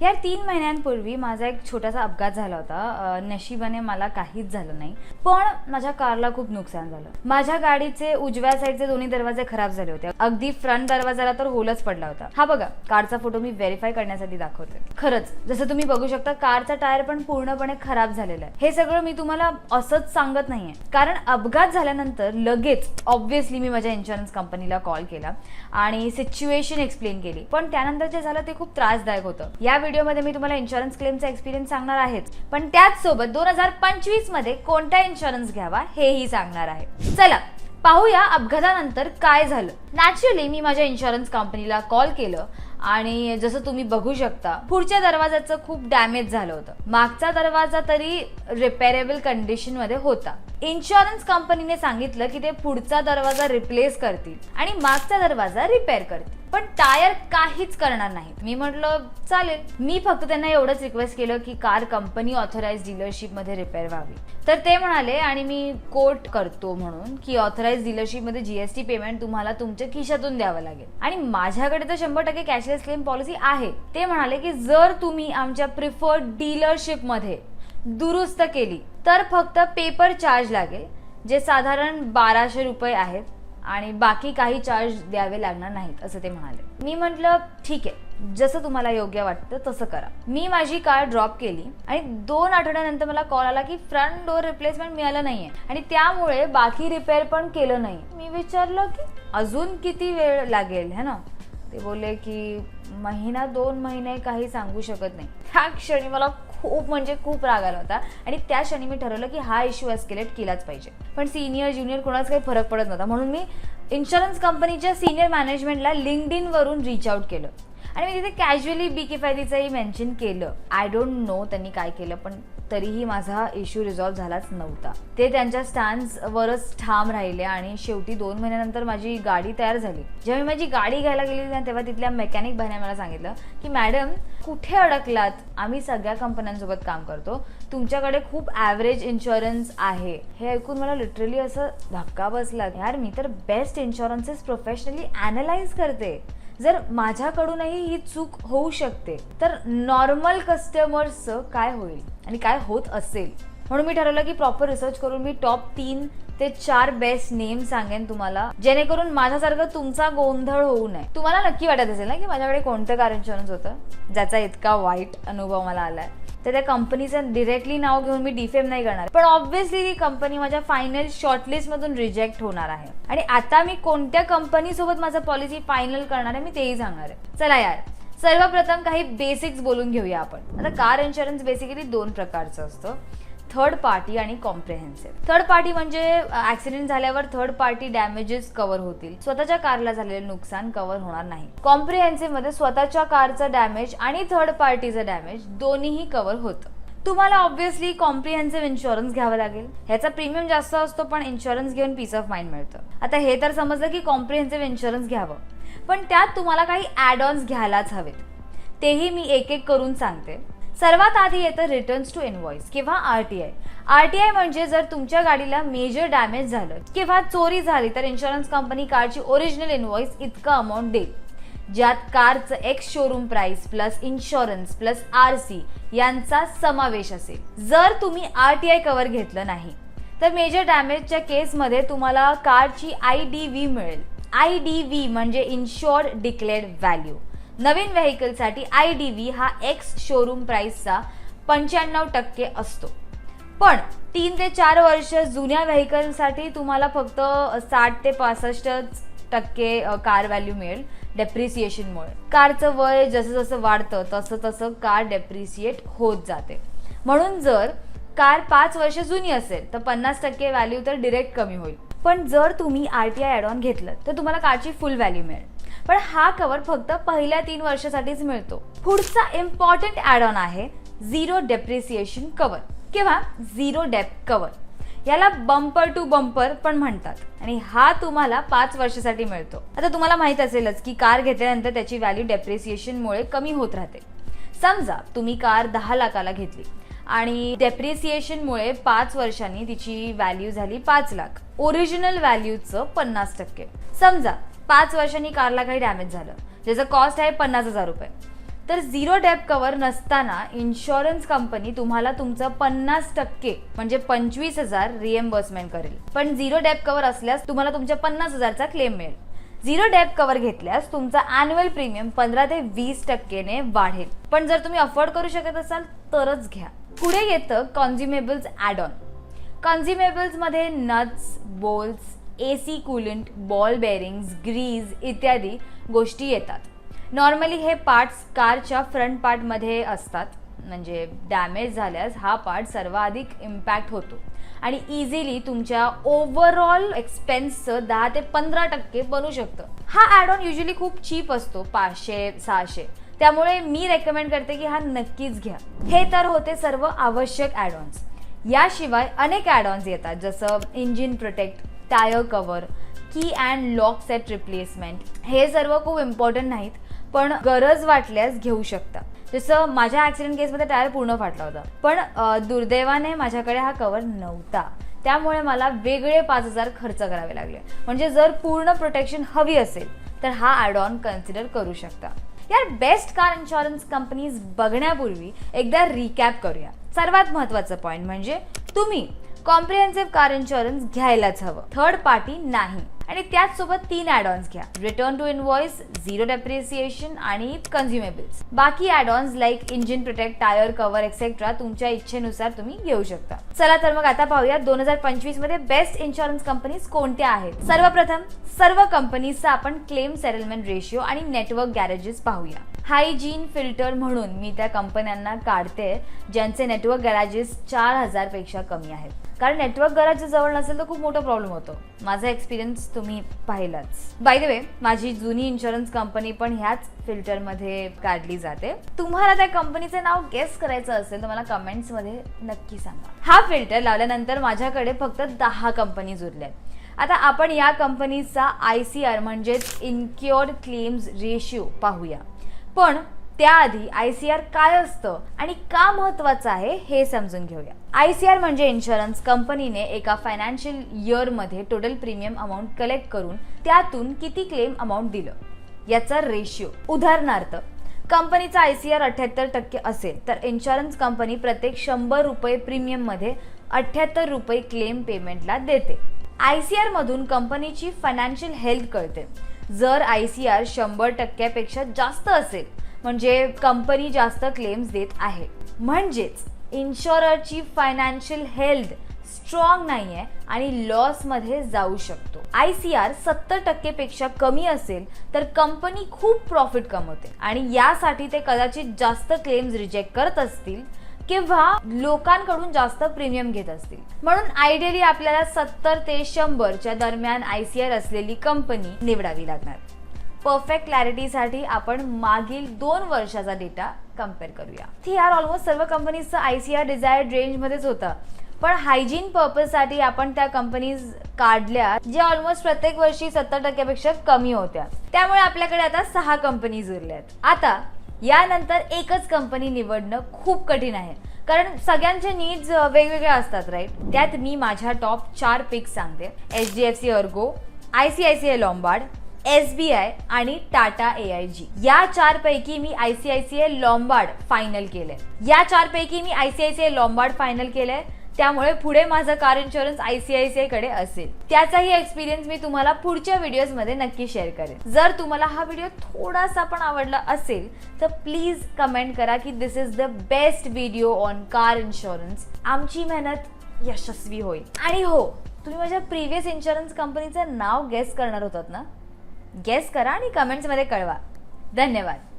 यार तीन महिन्यांपूर्वी माझा एक छोटासा अपघात झाला होता. नशिबाने मला काहीच झालं नाही. पण माझ्या कारला खूप नुकसान झालं. माझ्या गाडीचे उजव्या साईडचे दोन्ही दरवाजे खराब झाले होते. अगदी फ्रंट दरवाजाला तर होलच पडला होता. हा बघा कारचा फोटो मी व्हेरीफाय करण्यासाठी दाखवते. खरंच जसं तुम्ही बघू शकता कारचा टायर पण पूर्णपणे खराब झालेला आहे. हे सगळं मी तुम्हाला असंच सांगत नाहीये. कारण अपघात झाल्यानंतर लगेच ऑब्व्हियसली मी माझ्या इन्शुरन्स कंपनीला कॉल केला आणि सिच्युएशन एक्सप्लेन केली. पण त्यानंतर जे झालं ते खूप त्रासदायक होतं. यावेळी व्हिडिओमध्ये मी तुम्हाला इन्शुरन्स क्लेमचा एक्सपिरियन्स सांगणार आहेच पण त्याचसोबत दोन हजार पंचवीसमध्ये कोणता इन्शुरन्स घ्यावा हेही सांगणार आहे. चला पाहूया अपघातानंतर काय झालं. नॅचरली मी माझ्या इन्शुरन्स कंपनीला कॉल केलं आणि जसं तुम्ही बघू शकता पुढच्या दरवाजाचं खूप डॅमेज झालं होतं. मागचा दरवाजा तरी रिपेरेबल कंडिशनमध्ये होता इन्शुरन्स कंपनीने सांगितलं की ते पुढचा दरवाजा रिप्लेस करतील आणि मागचा दरवाजा रिपेअर करतील. पण टायर काहीच करणार नाही. मी म्हटलं चालेल. मी फक्त त्यांना एवढंच रिक्वेस्ट केलं की कार कंपनी ऑथराईज डीलरशिपमध्ये रिपेअर व्हावी. तर ते म्हणाले आणि मी कोट करतो म्हणून की ऑथराइज डीलरशिपमध्ये जीएसटी पेमेंट तुम्हाला तुमच्या खिशातून द्यावं लागेल. आणि माझ्याकडे तर शंभर टक्के कॅशलेस क्लेम पॉलिसी आहे. ते म्हणाले की जर तुम्ही आमच्या प्रिफर्ड डीलरशिपमध्ये दुरुस्त केली तर फक्त पेपर चार्ज लागेल जे साधारण बाराशे रुपये आहेत. आणि बाकी काही चार्ज द्यावे लागणार नाहीत असं ते म्हणाले. मी म्हटलं ठीक आहे. जसं तुम्हाला योग्य वाटतं तसं करा. मी माझी कार ड्रॉप केली आणि दोन आठवड्यानंतर मला कॉल आला की फ्रंट डोअर रिप्लेसमेंट मिळालं नाहीये. आणि त्यामुळे बाकी रिपेअर पण केलं नाही मी विचारलं की अजून किती वेळ लागेल? है ना? ते बोलले की महिना दोन महिने काही सांगू शकत नाही. त्या क्षणी मला खूप म्हणजे खूप राग आला होता आणि त्या क्षणी मी ठरवलं की हा इश्यू एस्केलेट केलाच पाहिजे. पण सिनियर ज्युनियर कोणाच काही फरक पडत नव्हता. म्हणून मी इन्शुरन्स कंपनीच्या सिनियर मॅनेजमेंटला लिंकड वरून रीच आउट केलं. आणि मी तिथे कॅज्युअली बी किफायतीचंही मेन्शन केलं. आय डोंट नो त्यांनी काय केलं पण तरीही माझा इश्यू रिझॉल्व्ह झालाच नव्हता. ते त्यांच्या स्टँड्सवरच ठाम राहिले आणि शेवटी दोन महिन्यानंतर माझी गाडी तयार झाली. जेव्हा मी माझी गाडी घ्यायला गेली ना तेव्हा तिथल्या मेकॅनिक भाईने मला सांगितलं की मॅडम कुठे अडकलात? आम्ही सगळ्या कंपन्यांसोबत काम करतो. तुमच्याकडे खूप ॲव्हरेज इन्शुरन्स आहे. हे ऐकून मला लिटरली असं धक्का बसला. यार मी तर बेस्ट इन्शुरन्सेस प्रोफेशनली अनालाइज करते. जर माझ्याकडूनही ही चूक होऊ शकते तर नॉर्मल कस्टमर्सचं काय होईल आणि काय होत असेल? म्हणून मी ठरवलं की प्रॉपर रिसर्च करून मी टॉप तीन ते चार बेस्ट नेम सांगेन तुम्हाला जेणेकरून माझ्यासारखं तुमचा गोंधळ होऊ नये. तुम्हाला नक्की वाटत असेल ना की माझ्याकडे कोणतं कार इन्शुरन्स होतं? ज्याचा इतका वाईट अनुभव मला आलाय. तर त्या कंपनीचं डिरेक्टली नाव घेऊन मी डिफेम नाही करणार. पण ऑब्व्हियसली ती कंपनी माझ्या फायनल शॉर्टलिस्ट मधून रिजेक्ट होणार आहे. आणि आता मी कोणत्या कंपनी सोबत माझं पॉलिसी फायनल करणार आहे मी तेही सांगणार आहे. चला यार सर्वप्रथम काही बेसिक्स बोलून घेऊया आपण. आता कार इन्शुरन्स बेसिकली दोन प्रकारचं असतं. थर्ड पार्टी आणि कॉम्प्रेहेन्सिव्ह थर्ड पार्टी म्हणजे ऍक्सिडेंट झाल्यावर थर्ड पार्टी डॅमेजेस कव्हर होतील. स्वतःच्या कारला झालेले नुकसान कव्हर होणार नाही. कॉम्प्रिहेन्सिव्हमध्ये स्वतःच्या कारचं डॅमेज आणि थर्ड पार्टीचं डॅमेज दोन्हीही कव्हर होतं. तुम्हाला ऑब्व्हियसली कॉम्प्रिहेन्सिव्ह इन्शुरन्स घ्यावा लागेल. ह्याचा प्रीमियम जास्त असतो पण इन्शुरन्स घेऊन पीस ऑफ माइंड मिळतं. आता हे तर समजलं की कॉम्प्रिहेन्सिव्ह इन्शुरन्स घ्यावं. पण त्यात तुम्हाला काही ॲड ऑन्स घ्यायलाच हवेत. तेही मी एक एक करून सांगते. सर्वात आधी येतं रिटर्न्स टू इनवॉइस किंवा R T I R T I म्हणजे जर तुमच्या गाडीला मेजर डॅमेज झालं किंवा चोरी झाली तर इन्शुरन्स कंपनी कारची ओरिजिनल इनवॉइस इतकं अमाऊंट देईल. ज्यात कारचं ex showroom price plus insurance plus R C यांचा समावेश असेल. जर तुम्ही आर टी आय कव्हर घेतलं नाही तर मेजर डॅमेजच्या केसमध्ये तुम्हाला कारची आय डी व्ही मिळेल. आय डी व्ही म्हणजे इन्शुअर्ड डिक्लेअर्ड व्हॅल्यू नवीन व्हेकलसाठी आय डी व्ही हा एक्स शोरूम प्राईसचा पंच्याण्णव टक्के असतो. पण तीन ते चार वर्ष जुन्या व्हेकलसाठी तुम्हाला फक्त साठ ते पासष्ट टक्के कार व्हॅल्यू मिळेल डेप्रिसिएशनमुळे कारचं वय जसं जसं वाढतं तसं तसं कार डेप्रिसिएट होत जाते. म्हणून जर कार पाच वर्ष जुनी असेल तर पन्नास टक्के व्हॅल्यू तर डिरेक्ट कमी होईल. पण जर तुम्ही R T I add on घेतलं तर तुम्हाला कारची फुल व्हॅल्यू मिळेल. पण हा कवर फक्त पहिल्या तीन वर्षासाठीच मिळतो. पुढचा इम्पॉर्टंट ॲड ऑन आहे झिरो डेप्रिसिएशन कवर किंवा झिरो डेप कवर याला बंपर टू बंपर पण म्हणतात. आणि हा तुम्हाला पाच वर्षासाठी मिळतो. आता तुम्हाला माहीत असेलच की कार घेतल्यानंतर त्याची व्हॅल्यू डेप्रिसिएशनमुळे कमी होत राहते. समजा तुम्ही कार दहा लाखाला घेतली. आणि डेप्रिसिएशनमुळे पाच वर्षांनी तिची व्हॅल्यू झाली पाच लाख. ओरिजिनल व्हॅल्यूचं पन्नास टक्के. समजा पाच वर्षांनी कारला काही डॅमेज झालं. ज्याचं कॉस्ट आहे पन्नास हजार रुपये. तर झिरो डेप कव्हर नसताना इन्शुरन्स कंपनी तुम्हाला तुमचं पन्नास टक्के म्हणजे पंचवीस हजार रिएम्बर्समेंट करेल. पण झिरो डेप कव्हर असल्यास तुम्हाला तुमच्या पन्नास हजारचा क्लेम मिळेल. झिरो डेप कव्हर घेतल्यास तुमचा अॅन्युअल प्रीमियम पंधरा ते वीस टक्केने वाढेल. पण जर तुम्ही अफोर्ड करू शकत असाल तरच घ्या. पुढे येतं consumables add on कन्झ्युमेबल्समध्ये nuts bolts A C coolant ball bearings grease इत्यादी गोष्टी येतात. नॉर्मली हे पार्ट्स कारच्या फ्रंट पार्टमध्ये असतात. म्हणजे डॅमेज झाल्यास हा पार्ट सर्वाधिक इम्पॅक्ट होतो. आणि इझिली तुमच्या ओव्हरऑल एक्सपेन्सचं दहा ते पंधरा टक्के बनू शकतं. हा ॲड ऑन युजली खूप चीप असतो पाचशे सहाशे. त्यामुळे मी रेकमेंड करते की हा नक्कीच घ्या. हे तर होते सर्व आवश्यक ॲड ऑन्स याशिवाय अनेक ॲड ऑन्स येतात जसं engine protect tyre cover key and lock set replacement हे सर्व खूप इम्पॉर्टंट नाहीत पण गरज वाटल्यास घेऊ शकता. जसं माझ्या ॲक्सिडेंट केसमध्ये टायर पूर्ण फाटला होता पण दुर्दैवाने माझ्याकडे हा कवर नव्हता. त्यामुळे मला वेगळे पाच हजार खर्च करावे लागले. म्हणजे जर पूर्ण प्रोटेक्शन हवी असेल तर हा ॲड ऑन कन्सिडर करू शकता. यार बेस्ट कार इन्शुरन्स कंपनीज बघण्यापूर्वी एकदा रिकॅप करूया. सर्वात महत्त्वाचं पॉईंट म्हणजे तुम्ही कॉम्प्रिहेन्सिव्ह कार इन्शुरन्स घ्यायलाच हवं. थर्ड पार्टी नाही. आणि त्याचसोबत तीन तीन ॲडॉन्स घ्या. Return to invoice zero depreciation आणि कन्झ्युमेबल्स बाकी add ons like engine protect tyre cover etcetera तुमच्या इच्छेनुसार तुम्ही घेऊ शकता. चला तर मग आता पाहूया दोन हजार पंचवीसमध्ये बेस्ट इन्शुरन्स कंपनीज कोणत्या आहेत? सर्वप्रथम सर्व कंपनीजचा आपण क्लेम सेटलमेंट रेशिओ आणि नेटवर्क गॅरेजेस पाहूया. हायजीन फिल्टर म्हणून मी त्या कंपन्यांना काढते ज्यांचे नेटवर्क गॅरेजेस चार हजारपेक्षा कमी आहेत. कारण नेटवर्क गॅरेजेस जवळ नसेल तर खूप मोठा प्रॉब्लेम होतो. माझा एक्सपिरियन्स तुम्ही पाहिलाच. बाय द वे माझी जुनी इन्शुरन्स कंपनी पण ह्याच फिल्टरमध्ये काढली जाते. तुम्हाला त्या कंपनीचे नाव गेस करायचं असेल तर मला कमेंट्समध्ये नक्की सांगा. हा फिल्टर लावल्यानंतर माझ्याकडे फक्त दहा कंपनीज उरल्या आता आपण या कंपनीचा आय सी आर म्हणजेच इन्क्युअर क्लेम्स रेशिओ पाहूया. पण त्याआधी आय सी आर काय असतं आणि का महत्वाचं आहे हे समजून घेऊया. आय सी आर म्हणजे इन्शुरन्स कंपनीने एका फायनान्शियल इयरमध्ये टोटल प्रीमियम अमाऊंट कलेक्ट करून त्यातून किती क्लेम अमाऊंट दिलं? याचा रेशिओ उदाहरणार्थ कंपनीचा आय सी आर अठ्याहत्तर टक्के असेल तर इन्शुरन्स कंपनी प्रत्येक शंभर रुपये प्रीमियममध्ये अठ्याहत्तर रुपये क्लेम पेमेंटला देते. आय सी आरमधून कंपनीची फायनान्शियल हेल्थ कळते. जर आय सी आर शंभर टक्क्यापेक्षा जास्त असेल म्हणजे कंपनी जास्त क्लेम्स देत आहे. म्हणजेच इन्शुररची फायनान्शियल हेल्थ स्ट्रॉंग नाही आहे आणि लॉसमध्ये जाऊ शकतो. आय सी आर सत्तर टक्केपेक्षा कमी असेल तर कंपनी खूप प्रॉफिट कमवते. आणि यासाठी ते कदाचित जास्त क्लेम्स रिजेक्ट करत असतील किंवा लोकांकडून जास्त प्रीमियम घेत असतील. म्हणून आयडियली आपल्याला सत्तर ते शंभरच्या दरम्यान आयसीआर असलेली कंपनी निवडावी लागणार. परफेक्ट क्लॅरिटीसाठी आपण मागील दोन वर्षाचा डेटा कंपेअर करूया. ती यार ऑलमोस्ट सर्व कंपनीचं आय सी आर डिझायर्ड रेंजमध्येच होतं. पण हायजीन पर्पजसाठी आपण त्या कंपनीज काढल्या ज्या ऑलमोस्ट प्रत्येक वर्षी सत्तर टक्क्यापेक्षा कमी होत्या. त्यामुळे आपल्याकडे आता सहा कंपनीज आहेत आता यानंतर एकच कंपनी निवडणं खूप कठीण आहे. कारण सगळ्यांचे नीड्स वेगवेगळे असतात राईट त्यात मी माझ्या टॉप चार पिक्स सांगते. H D F C Ergo I C I C I Lombard S B I आणि टाटा ए आय जी या चार पैकी मी I C I C I Lombard final केलंय. या चार पैकी मी I C I C I Lombard final केलंय. त्यामुळे पुढे माझं car insurance I C I C आयकडे असेल. त्याचाही एक्सपिरियन्स मी तुम्हाला पुढच्या व्हिडिओजमध्ये नक्की शेअर करेन. जर तुम्हाला हा व्हिडिओ थोडासा पण आवडला असेल तर प्लीज कमेंट करा की this is the best video on car insurance आमची मेहनत यशस्वी होईल. आणि हो तुम्ही माझ्या प्रिव्हियस इन्शुरन्स कंपनीचं नाव गेस करणार होतात ना? गेस करा आणि कमेंट्समध्ये कळवा. धन्यवाद.